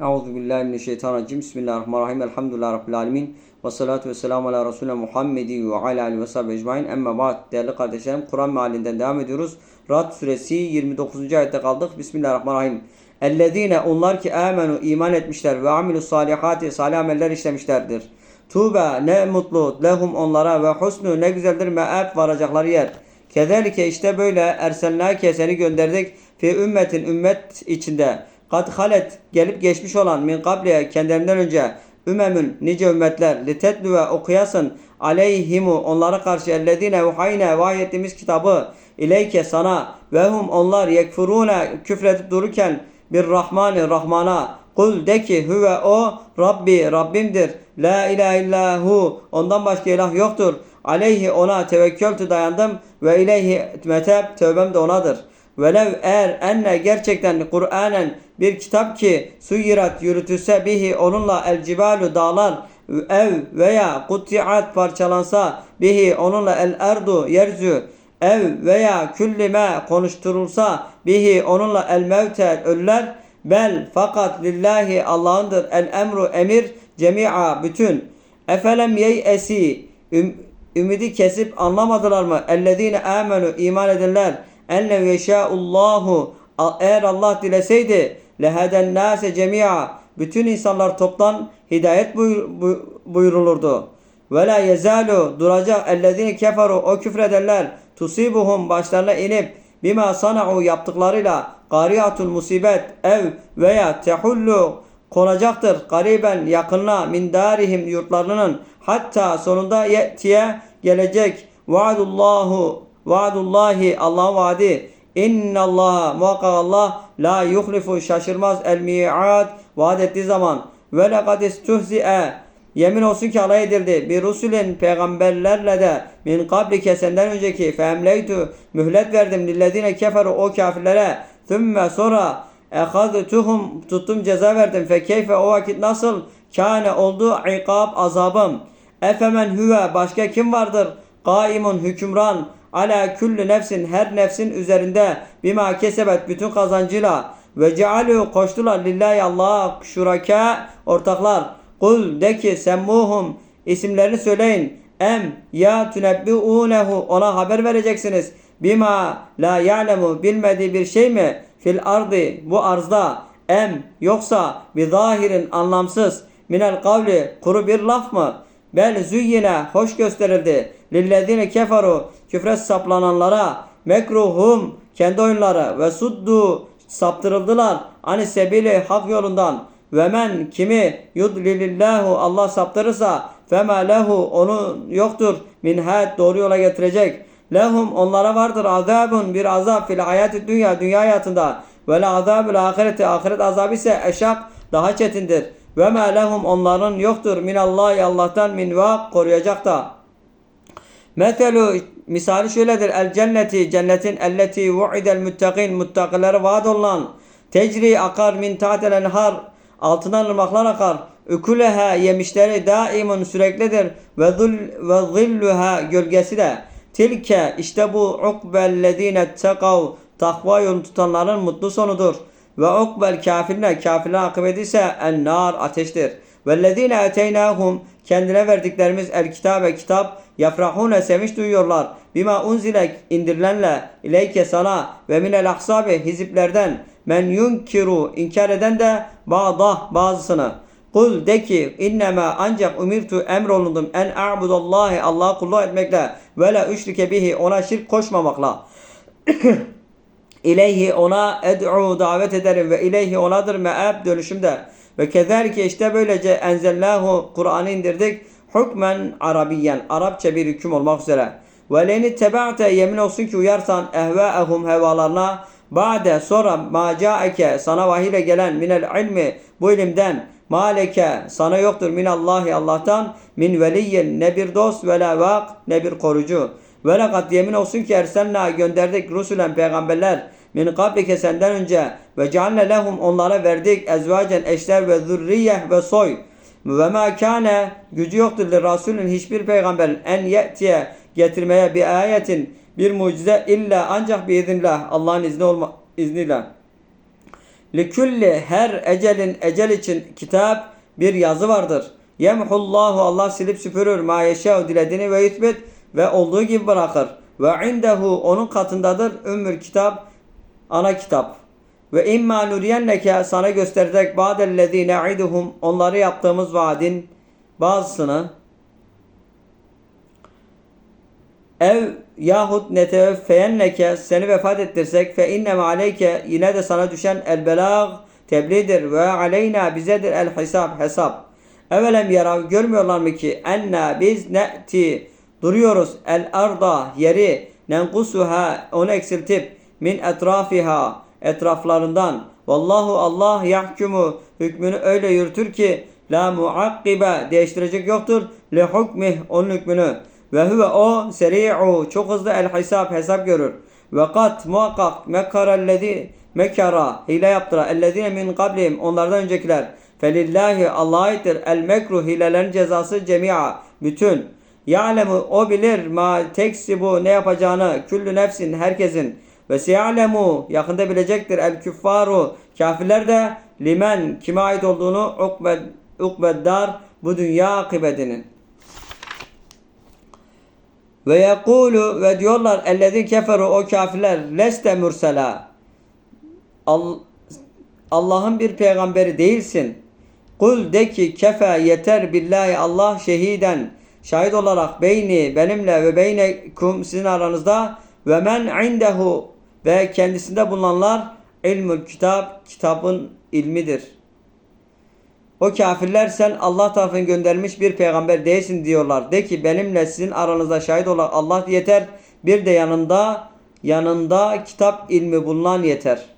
Euzu billahi mineşşeytanirracim. Bismillahirrahmanirrahim. Elhamdülillahi rabbil alamin. Ve salatu vesselamu ala Resulina Muhammedi ve ala alihi ve sahbihi ecmaîn. Emma ba'd. Değerli kardeşlerim, Kur'an mealinden devam ediyoruz. Rad suresi 29. ayette kaldık. Bismillahirrahmanirrahim. Ellezine onlar ki amenu iman etmişler ve amilus salihati salih ameller işlemişlerdir. Tuğbe ne mutlu lehum onlara ve husnu ne güzeldir me'ab varacakları yer. Kederlike işte böyle erselnâke seni gönderdik fi ümmetin ümmet içinde. Kad halet gelip geçmiş olan min kabliye kendilerinden önce ümemün nice ümmetler litetlu ve okuyasın aleyhimu onlara karşı ellezine uhayne vahyettiğimiz kitabı ileyke sana ve hum onlar yekfurune küfredip dururken bir rahmani rahmana kul de ki huve o Rabbi Rabbimdir. La ilahe illahu ondan başka ilah yoktur. Aleyhi ona tevekkültü dayandım ve ileyhi meteb tövbem de onadır Velev eğer enne gerçekten Kur'anen bir kitap ki suyirat yürütülse bihi onunla el cibalu dağlar ev veya kutiat parçalansa bihi onunla el erdu yerzü ev veya küllime konuşturulsa bihi onunla el mevte ölüler. Bel fakat lillahi Allah'ındır. El emru emir cemi'a bütün. Efelem yeyesi üm, ümidi kesip anlamadılar mı? Ellezine amenu iman edenler enne yeşâullahu eğer Allah dileseydi leheden nase cemia bütün insanlar toptan hidayet buyur, buyurulurdu. Ve la yezalu duracak ellezine keferu o küfredenler tusibuhum başlarına inip bima sana'u yaptıklarıyla gariyatul musibet ev veya tehullu konacaktır. Gariben yakınına min darihim yurtlarının hatta sonunda yetiye gelecek. Vaadullahu vaadullahi Allah'ın vaadi. İnnallaha muhakkak Allah la yuhlifu şaşırmaz. El mi'ad vaat ettiği zaman. Ve lekad istuhzi'e yemin olsun ki alay edildi bir rusulin peygamberlerle de min kabli senden önceki. Femleytu mühlet verdim. Lillezine keferu o kafirlere. Thümme sonra ehaztuhum tuttum ceza verdim. Fe keyfe o vakit nasıl? Kâne oldu ikab azabım. Efemen huve başka kim vardır? Kaimun hükümran ala külli nefsin her nefsin üzerinde bima kesebet bütün kazancıyla ve cealu koştular lillahi Allah'a şuraka ortaklar. Kul de ki semmuhum isimlerini söyleyin. Em ya tunebbiunehu ona haber vereceksiniz. Bima la ya'lemu bilmediği bir şey mi fil ardı bu arzda em yoksa bir zahirin anlamsız minel kavli kuru bir laf mı? Bel züyyine hoş gösterildi. Lillezine keferu küfre saplananlara mekruhum kendi oyunları ve suddu saptırıldılar. Ani sebili hak yolundan ve men kimi yudlilillahu Allah saptırırsa fema lehu onun yoktur min had doğru yola getirecek. Lehum onlara vardır azabun bir azap fil hayatı dünya dünya hayatında ve la azabul ahireti ahiret azabı ise eşak daha çetindir. Ve ma lehum onların yoktur min Allahi Allah'tan min vak koruyacak da. Meselu misali şöyledir. El cenneti cennetin elleti vu'idel muttakin muttakilere vaat olunan tecri akar min tahtel enhar altından ırmaklar akar. Ükuleha yemişleri daimun süreklidir ve zul ve zilluha gölgesi de. Tilke işte bu ukbellezine tekav takva yolu tutanların mutlu sonudur. Ve ukbel kafirine kafirlerin akıbeti ise en nar ateştir. Vellezine eteynahum kendine verdiklerimiz el kitabe kitap yafrahune sevinç duyuyorlar. Bima unzile indirilenle ileyke sana ve minel ahsabi hiziplerden men yunkiru inkar eden de bağdah bazısını. Kul de ki innema ancak umirtu emrolundum en a'budallahi Allah'a kulluk etmekle ve la üşrike bihi ona şirk koşmamakla. İleyhi ona ed'u davet ederim ve ileyhi onadır me'ab dönüşümde. Ve kezalike işte böylece enzellahu Kur'an'ı indirdik. Hükmen Arabiyen Arapça bir hüküm olmak üzere. Ve leni tebaate yemin olsun ki uyarsan ehvaehum hevalarına ba'de sonra ma caeke sana vahiyle gelen minel ilmi bu ilimden maleke sana yoktur minallahi Allah'tan min veliyyin ne bir dost ve la vak ne bir korucu. Ve lekad yemin olsun ki ersenna gönderdik rusulen peygamberler min kablike senden önce ve cealne lehum onlara verdik ezvacen eşler ve zürriyeh ve soy ve ma kâne gücü yoktur li rasulün hiçbir peygamberin en ye'tiye getirmeye bir ayetin bir mucize illa ancak bir izinle Allah'ın izni olma, izniyle Likulli her ecelin ecel için kitap bir yazı vardır. Yemhullahu Allah silip süpürür ma yeşâ'u dilediğini ve yutbit ve olduğu gibi bırakır. Ve indehu onun katındadır ümmül kitap ana kitap. Ve imma nuriyenneke sana gösterecek ba'dellezî ne'iduhum onları yaptığımız vaadin bazısını ev yahut neteveffeyenneke seni vefat ettirsek fe inneme aleyke yine de sana düşen el belag tebliğdir ve aleyna bizedir el hesap hesap. Evelem yarav görmüyorlar mı ki enna biz ne'ti duruyoruz el arda yeri nenkusuha onu eksiltip min etrafiha etraflarından. Vallahu Allah yahkumu. Hükmünü öyle yürütür ki la muakkibe değiştirecek yoktur. Li hukmih onun hükmünü. Ve huve o seri'u çok hızlı el hesap hesap görür. Ve kat muhakkak mekarellezi mekara hile yaptıra. Ellezine min kablihim onlardan öncekiler. Felillahi Allah'a aittir. El mekru hilelerin cezası cemia bütün. Ya'lemu o bilir ma teksibu ne yapacağını küllü nefsin herkesin ve seyalemu yakında bilecektir el küffaru kafirler de limen kime ait olduğunu ukbed, ukbeddar bu dünya akıbetinin. Ve yekulu ve diyorlar ellezî keferu o kafirler leste mürsela. Al- Allah'ın bir peygamberi değilsin. Kul de ki kefe yeter billahi Allah şehiden şahit olarak beyni benimle ve beynekum sizin aranızda ve men indehu ve kendisinde bulunanlar ilmül kitap kitabın ilmidir. O kafirler sen Allah tarafından göndermiş bir peygamber değilsin diyorlar. De ki benimle sizin aranızda şahit olan Allah yeter. Bir de yanında yanında kitap ilmi bulunan yeter.